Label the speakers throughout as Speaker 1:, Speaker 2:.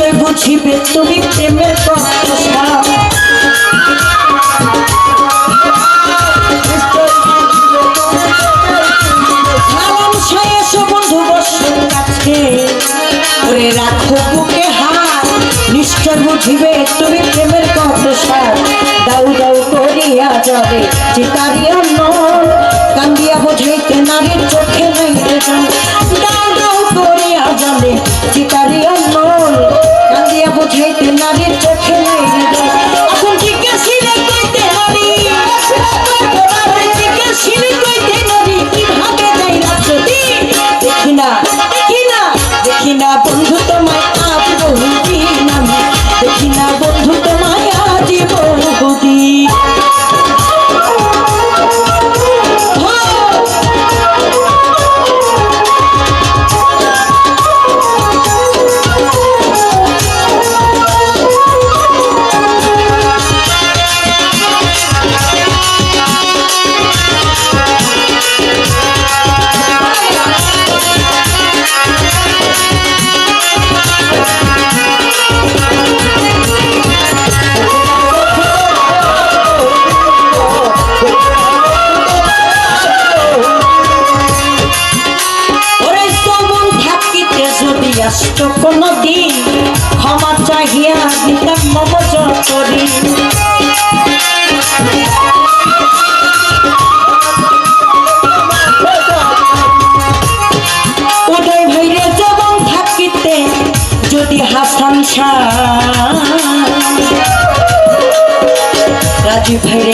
Speaker 1: নিশ্চয় বুঝিবে তুমি প্রেমের কথা ওরে রাখো বুকে হাত, নিশ্চয় বুঝিবে তুমি প্রেমের কত সার দাউ দাউ করিয়া যাবে চিতারিয়া নন কান্দিয়া বোঝাইতে নারীর চোখে নাই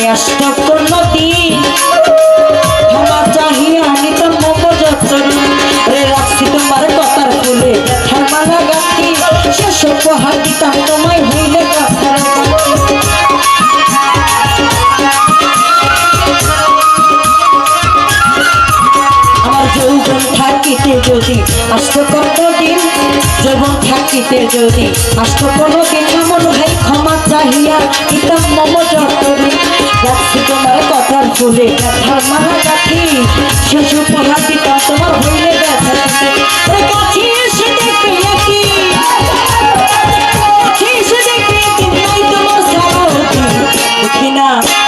Speaker 1: রাজু আমার যৌবন থাকিতে যদি আসতো কতদিন যৌবন থাকিতে যদি আসতো কোনোদিন এমন ভাই ক্ষমা চাহিয়া ইতাম মম যতরি রাখছি তোমার কথার ফুলে ব্যথার উপহার দিতাম তোমার হইলে ব্যথা তোমার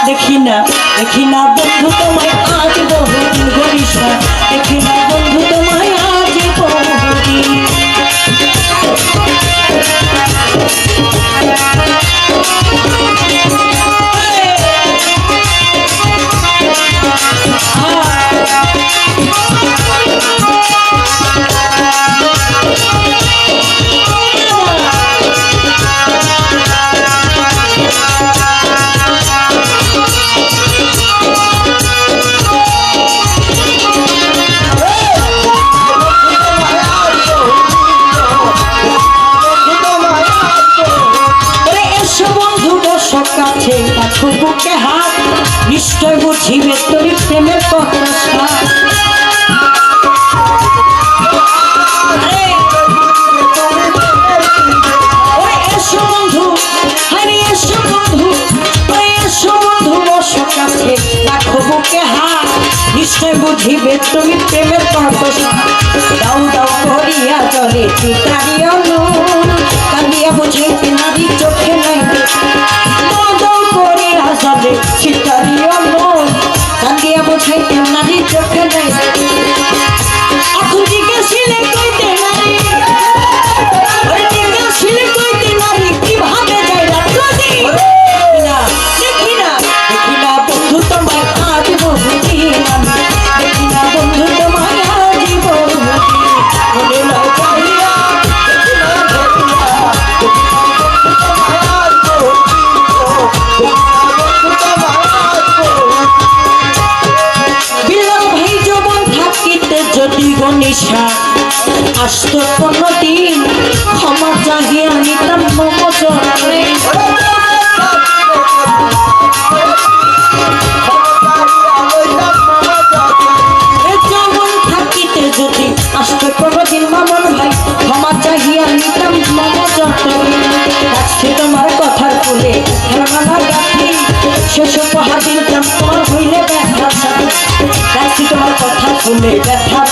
Speaker 1: দেখি না দেখি না বন্ধু তোমায় কাছে রাখো বুকে হাত নিশ্চয় বুঝিবে তুমি প্রেমের। দাও দাও করিয়া জলে চিতারিয়া গনিশা আসতো কোনো দিন ক্ষমা চাহিয়া নিতাম মম জনে এ যৌবন থাকিতে যদি আসতো কোনো দিন মামন ভাই, ক্ষমা চাহিয়া নিতাম মম জনে রাখছি তোমার কথার ফুলে খেলনা গাছি শেষ উপহার ব্যথা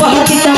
Speaker 1: মালা গাছি